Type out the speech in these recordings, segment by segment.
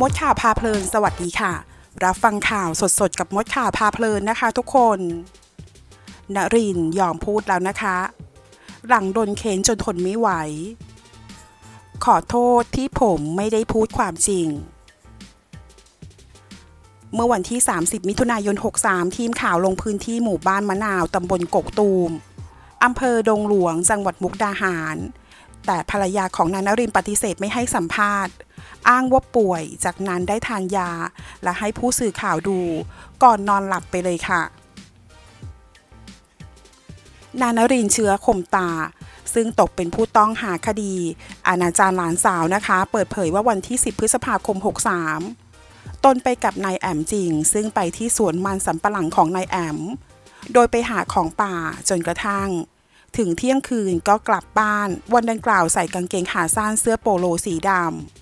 มดข่าวพาเพลิน สวัสดีค่ะ รับฟังข่าวสดๆ กับมดข่าวพาเพลินนะคะทุกคน นรินยอมพูดแล้วนะคะ หลังโดนเค้นจนทนไม่ไหว ขอโทษที่ผมไม่ได้พูดความจริง เมื่อวันที่ 30 มิถุนายน 63 ทีมข่าวลงพื้นที่หมู่บ้านมะนาวตำบลกกตูมอำเภอดงหลวง จังหวัดมุกดาหาร แต่ภรรยาของนายนรินปฏิเสธไม่ให้สัมภาษณ์ อ้างว่าป่วย จากนั้นได้ทานยา และให้ผู้สื่อข่าวดู ก่อนนอนหลับไปเลยค่ะ นานรินเชื้อคมตาซึ่งตกเป็นผู้ต้องหาคดีอาณาจารหลานสาวนะคะ เปิดเผยว่าวันที่ 10 พฤษภาคม 63 ตนไปกับนายแอมจริง ซึ่งไปที่สวนมันสำปะหลังของนายแอม โดยไปหาของป่าจนกระทั่ง ถึงเที่ยงคืนก็กลับบ้าน วันดังกล่าวใส่กางเกงขาสั้นเสื้อโปโลสีดำ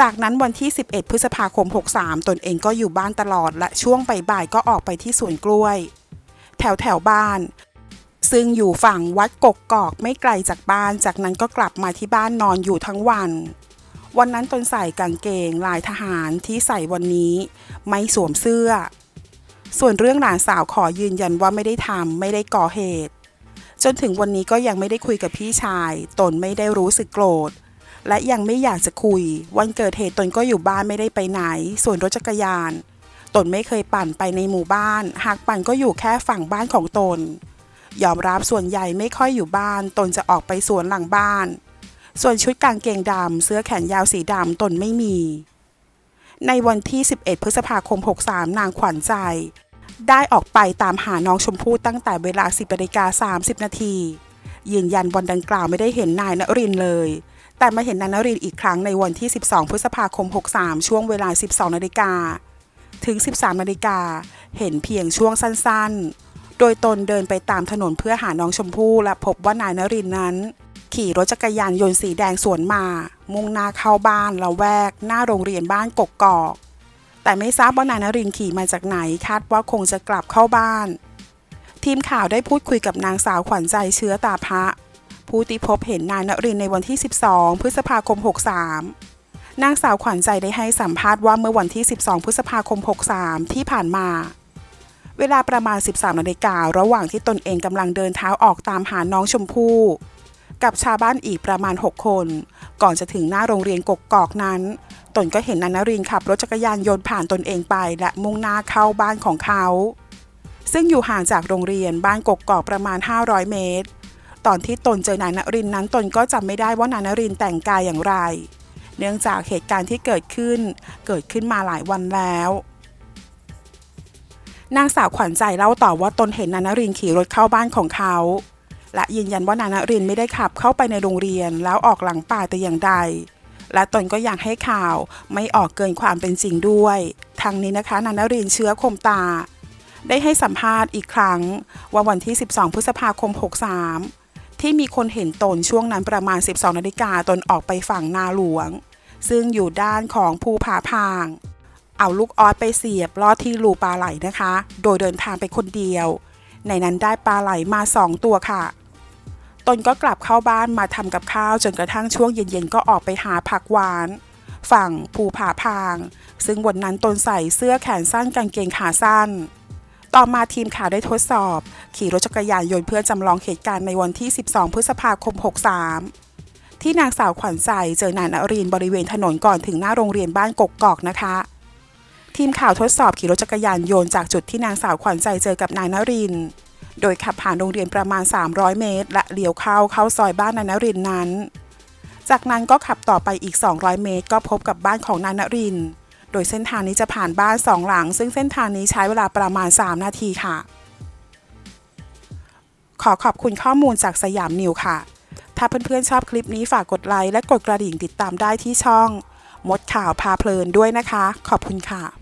จากนั้นวันที่ 11 พฤษภาคม 63 ตนเองก็อยู่บ้านตลอด และช่วงบ่ายๆก็ออกไปที่สวนกล้วย แถวแถวบ้าน ซึ่งอยู่ฝั่งวัดกกกอกไม่ไกลจากบ้าน จากนั้นก็กลับมาที่บ้านนอนอยู่ทั้งวัน วันนั้นตนใส่กางเกงลายทหารที่ใส่วันนี้ ไม่สวมเสื้อ ส่วนเรื่องหลานสาวขอยืนยันว่าไม่ได้ทำไม่ได้ก่อเหตุ จนถึงวันนี้ก็ยังไม่ได้คุยกับพี่ชาย ตนไม่ได้รู้สึกโกรธ และยังไม่อยากจะคุย วันเกิดเหตุตนก็อยู่บ้านไม่ได้ไปไหน ส่วนรถจักรยาน ตนไม่เคยปั่นไปในหมู่บ้าน หากปั่นก็อยู่แค่ฝั่งบ้านของตน ยอมรับส่วนใหญ่ไม่ค่อยอยู่บ้าน ตนจะออกไปสวนหลังบ้าน ส่วนชุดกางเกงดำเสื้อแขนยาวสีดำตนไม่มี ในวันที่ 11 พฤษภาคม 63 นางขวัญใจ ได้ออกไปตามหาน้องชมพู่ตั้งแต่เวลา 10นาฬิกา30 นาทียืนยันวันดังกล่าวไม่ได้เห็นนายนรินทร์เลย แต่มาเห็นนายนรินทร์อีกครั้งในวันที่ 12 พฤษภาคม 63 ช่วงเวลา 12 นาฬิกา ถึง 13 นาฬิกา เห็นเพียงช่วงสั้นๆ โดยตนเดินไปตามถนนเพื่อหาน้องชมพู่และพบว่านายนรินทร์นั้น ขี่รถจักรยานยนต์สีแดงสวนมา มุ่งหน้าเข้าบ้านละแวก หน้าโรงเรียนบ้านกกกอก แต่ไม่ทราบว่านายนรินทร์ขี่มาจากไหนคาดว่าคงจะกลับเข้าบ้าน ทีมข่าวได้พูดคุยกับนางสาวขวัญใจเชื้อตาพระ ผู้ที่พบเห็นนายนรินในวันที่ 12 พฤษภาคม 63 นางสาวขวัญใจได้ให้สัมภาษณ์ว่าเมื่อวันที่ 12 พฤษภาคม 63 ที่ผ่านมา เวลาประมาณ 13 นาฬิการะหว่างที่ตนเองกำลังเดินเท้าออกตามหาน้องชมพู่กับชาวบ้านอีกประมาณ 6 คน ก่อนจะถึงหน้าโรงเรียนกกกอกนั้น ตนก็เห็นนายนรินขับรถจักรยานยนต์ผ่านตนเองไป และมุ่งหน้าเข้าบ้านของเขา ซึ่งอยู่ห่างจากโรงเรียนบ้านกกกอกประมาณ 500 เมตร ตอนที่ตนเจอนายนรินทร์นั้นตนก็จำไม่ได้ว่านายนรินทร์แต่งกายอย่างไร เนื่องจากเหตุการณ์ที่เกิดขึ้น เกิดขึ้นมาหลายวันแล้วนางสาวขวัญใจเล่าต่อว่าตนเห็นนายนรินทร์ขี่รถเข้าบ้านของเขา และยืนยันว่านายนรินทร์ไม่ได้ขับเข้าไปในโรงเรียนแล้วออกหลังป่าแต่อย่างใด และตนก็อยากให้ข่าวไม่ออกเกินความเป็นจริงด้วยทางนี้นะคะนายนรินทร์เชื้อคมตา ได้ให้สัมภาษณ์อีกครั้งว่าวันที่ 12 พฤษภาคม 63 ที่มีคนเห็นตนช่วงนั้นประมาณ 12 นาฬิกาตนออกไปฝั่งนาหลวง ซึ่งอยู่ด้านของภูผาพาง เอาลูกออสไปเสียบลอดที่รูปลาไหลนะคะ โดยเดินทางไปคนเดียว ในนั้นได้ปลาไหลมา 2 ตัวค่ะ ตนก็กลับเข้าบ้านมาทำกับข้าวจนกระทั่งช่วงเย็นๆก็ออกไปหาผักหวาน ฝั่งภูผาพาง ซึ่งวันนั้นตนใส่เสื้อแขนสั้นกางเกงขาสั้น ต่อมาทีมข่าวได้ทดสอบ ขี่รถจักรยานยนต์เพื่อจำลองเหตุการณ์ในวันที่ 12 พฤษภาคม 63 ที่นางสาวขวัญใจเจอนายนรินทร์บริเวณถนนก่อนถึงหน้าโรงเรียนบ้านกกกอกนะคะ ทีมข่าวทดสอบขี่รถจักรยานยนต์จากจุดที่นางสาวขวัญใจเจอกับนายนรินทร์โดยขับผ่านโรงเรียนประมาณ 300 เมตร และเลี้ยวเข้าเข้าซอยบ้านนายนรินทร์นั้น จากนั้นก็ขับต่อไปอีก 200 เมตร ก็พบกับบ้านของนายนรินทร์ โดยเส้นทางนี้จะผ่านบ้านสองหลัง ซึ่งเส้นทางนี้ใช้เวลาประมาณ 3 นาทีค่ะ ขอขอบคุณข้อมูลจากสยามนิวค่ะ ถ้าเพื่อนๆชอบคลิปนี้ฝากกดไลค์และกดกระดิ่งติดตามได้ที่ช่อง มดข่าวพาเพลินด้วยนะคะ ขอบคุณค่ะ